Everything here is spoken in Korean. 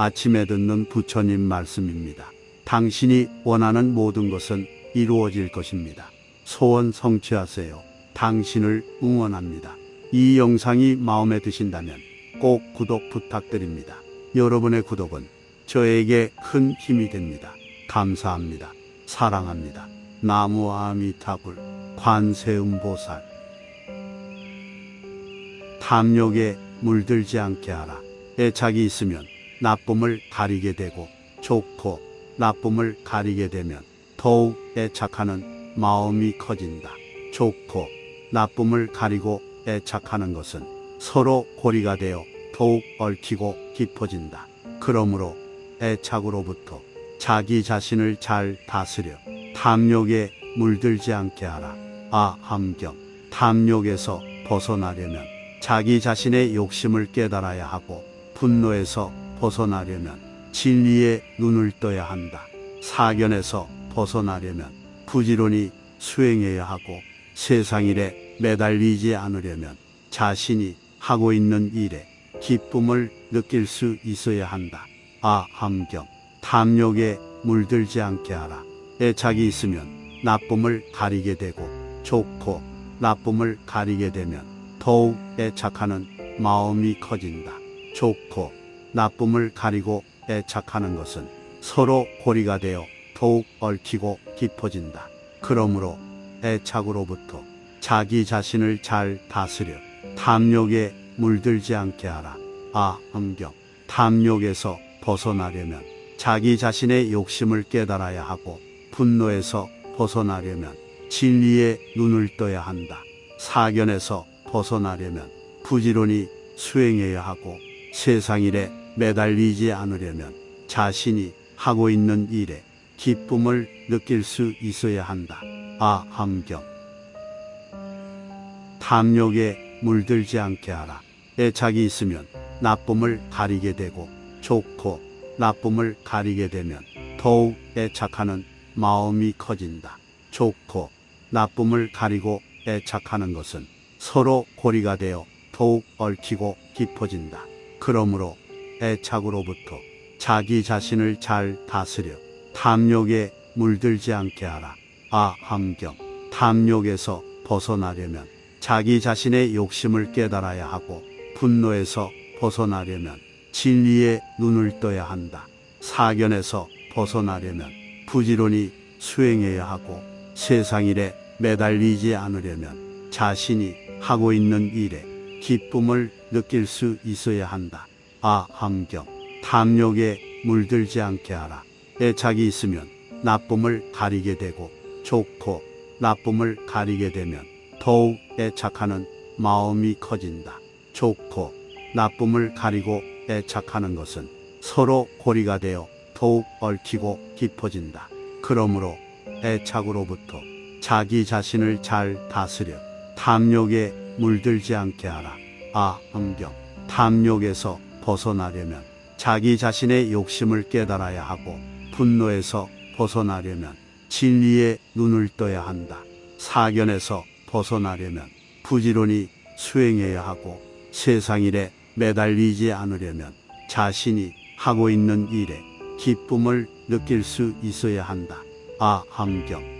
아침에 듣는 부처님 말씀입니다. 당신이 원하는 모든 것은 이루어질 것입니다. 소원 성취하세요. 당신을 응원합니다. 이 영상이 마음에 드신다면 꼭 구독 부탁드립니다. 여러분의 구독은 저에게 큰 힘이 됩니다. 감사합니다. 사랑합니다. 나무 아미타불 관세음보살 탐욕에 물들지 않게 하라. 애착이 있으면 나쁨을 가리게 되고 좋고 나쁨을 가리게 되면 더욱 애착하는 마음이 커진다. 좋고 나쁨을 가리고 애착하는 것은 서로 고리가 되어 더욱 얽히고 깊어진다. 그러므로 애착으로부터 자기 자신을 잘 다스려 탐욕에 물들지 않게 하라. 아, 함경. 탐욕에서 벗어나려면 자기 자신의 욕심을 깨달아야 하고 분노에서 벗어나려면 진리에 눈을 떠야 한다. 사견에서 벗어나려면 부지런히 수행해야 하고 세상 일에 매달리지 않으려면 자신이 하고 있는 일에 기쁨을 느낄 수 있어야 한다. 아, 함경. 탐욕에 물들지 않게 하라. 애착이 있으면 나쁨을 가리게 되고 좋고 나쁨을 가리게 되면 더욱 애착하는 마음이 커진다. 좋고 나쁨을 가리고 애착하는 것은 서로 고리가 되어 더욱 얽히고 깊어진다. 그러므로 애착으로부터 자기 자신을 잘 다스려 탐욕에 물들지 않게 하라. 아, 함경. 탐욕에서 벗어나려면 자기 자신의 욕심을 깨달아야 하고 분노에서 벗어나려면 진리에 눈을 떠야 한다. 사견에서 벗어나려면 부지런히 수행해야 하고 세상 일에 매달리지 않으려면 자신이 하고 있는 일에 기쁨을 느낄 수 있어야 한다. 아, 함경. 탐욕에 물들지 않게 하라. 애착이 있으면 나쁨을 가리게 되고 좋고 나쁨을 가리게 되면 더욱 애착하는 마음이 커진다. 좋고 나쁨을 가리고 애착하는 것은 서로 고리가 되어 더욱 얽히고 깊어진다. 그러므로 애착으로부터 자기 자신을 잘 다스려 탐욕에 물들지 않게 하라. 아, 함경. 탐욕에서 벗어나려면 자기 자신의 욕심을 깨달아야 하고 분노에서 벗어나려면 진리에 눈을 떠야 한다. 사견에서 벗어나려면 부지런히 수행해야 하고 세상 일에 매달리지 않으려면 자신이 하고 있는 일에 기쁨을 느낄 수 있어야 한다. 아, 함경. 탐욕에 물들지 않게 하라. 애착이 있으면 나쁨을 가리게 되고 좋고 나쁨을 가리게 되면 더욱 애착하는 마음이 커진다. 좋고 나쁨을 가리고 애착하는 것은 서로 고리가 되어 더욱 얽히고 깊어진다. 그러므로 애착으로부터 자기 자신을 잘 다스려 탐욕에 물들지 않게 하라. 아, 함경. 탐욕에서 벗어나려면 자기 자신의 욕심을 깨달아야 하고 분노에서 벗어나려면 진리에 눈을 떠야 한다. 사견에서 벗어나려면 부지런히 수행해야 하고 세상 일에 매달리지 않으려면 자신이 하고 있는 일에 기쁨을 느낄 수 있어야 한다. 아, 함경.